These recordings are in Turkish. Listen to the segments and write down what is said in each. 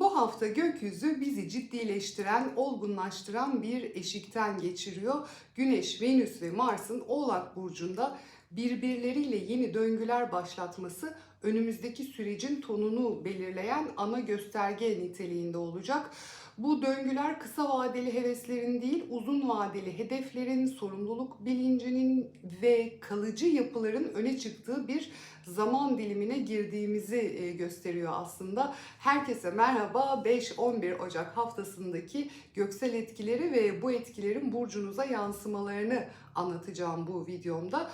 Bu hafta gökyüzü bizi ciddileştiren, olgunlaştıran bir eşikten geçiriyor. Güneş, Venüs ve Mars'ın Oğlak Burcu'nda birbirleriyle yeni döngüler başlatması önümüzdeki sürecin tonunu belirleyen ana gösterge niteliğinde olacak. Bu döngüler kısa vadeli heveslerin değil, uzun vadeli hedeflerin, sorumluluk bilincinin ve kalıcı yapıların öne çıktığı bir zaman dilimine girdiğimizi e, gösteriyor aslında. Herkese merhaba. 5-11 Ocak haftasındaki göksel etkileri ve bu etkilerin burcunuza yansımalarını anlatacağım bu videomda.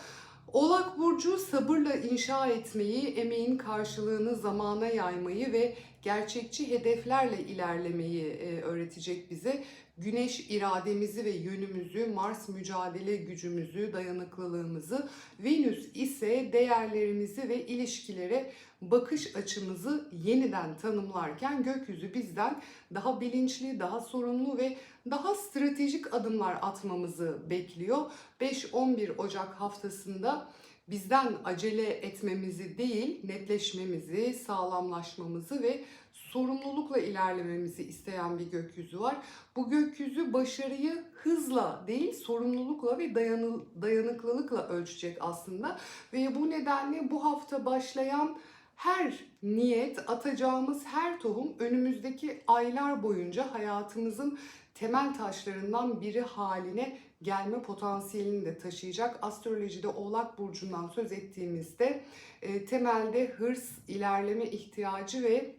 Oğlak Burcu sabırla inşa etmeyi, emeğin karşılığını zamana yaymayı ve gerçekçi hedeflerle ilerlemeyi e, öğretecek bize. Güneş irademizi ve yönümüzü, Mars mücadele gücümüzü, dayanıklılığımızı, Venüs ise değerlerimizi ve ilişkilere bakış açımızı yeniden tanımlarken gökyüzü bizden daha bilinçli, daha sorumlu ve daha stratejik adımlar atmamızı bekliyor. 5-11 Ocak haftasında bizden acele etmemizi değil, netleşmemizi, sağlamlaşmamızı ve sorumlulukla ilerlememizi isteyen bir gökyüzü var. Bu gökyüzü başarıyı hızla değil, sorumlulukla ve dayanı, dayanıklılıkla ölçecek aslında. Ve bu nedenle bu hafta başlayan her niyet, atacağımız her tohum önümüzdeki aylar boyunca hayatımızın temel taşlarından biri haline gelme potansiyelini de taşıyacak. Astrolojide Oğlak Burcu'ndan söz ettiğimizde e, temelde hırs, ilerleme ihtiyacı ve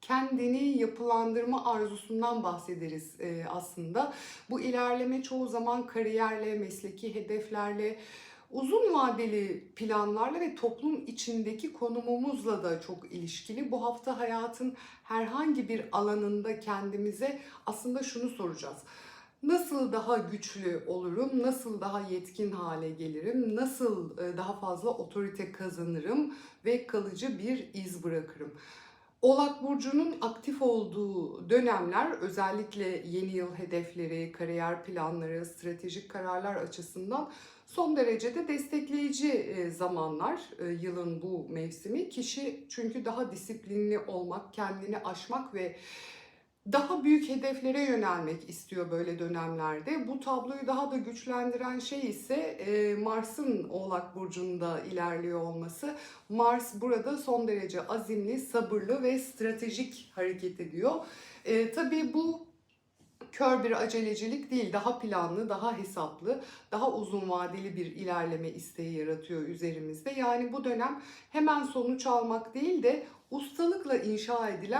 kendini yapılandırma arzusundan bahsederiz e, aslında. Bu ilerleme çoğu zaman kariyerle, mesleki hedeflerle, uzun vadeli planlarla ve toplum içindeki konumumuzla da çok ilişkili. Bu hafta hayatın herhangi bir alanında kendimize aslında şunu soracağız. Nasıl daha güçlü olurum? Nasıl daha yetkin hale gelirim? Nasıl e, daha fazla otorite kazanırım ve kalıcı bir iz bırakırım? Oğlak Burcu'nun aktif olduğu dönemler özellikle yeni yıl hedefleri, kariyer planları, stratejik kararlar açısından son derecede destekleyici e, zamanlar e, yılın bu mevsimi. Kişi çünkü daha disiplinli olmak, kendini aşmak ve daha büyük hedeflere yönelmek istiyor böyle dönemlerde. Bu tabloyu daha da güçlendiren şey ise e, Mars'ın Oğlak Burcu'nda ilerliyor olması. Mars burada son derece azimli, sabırlı ve stratejik hareket ediyor. E, tabii bu kör bir acelecilik değil, daha planlı, daha hesaplı, daha uzun vadeli bir ilerleme isteği yaratıyor üzerimizde. Yani bu dönem hemen sonuç almak değil de ustalıkla inşa edilen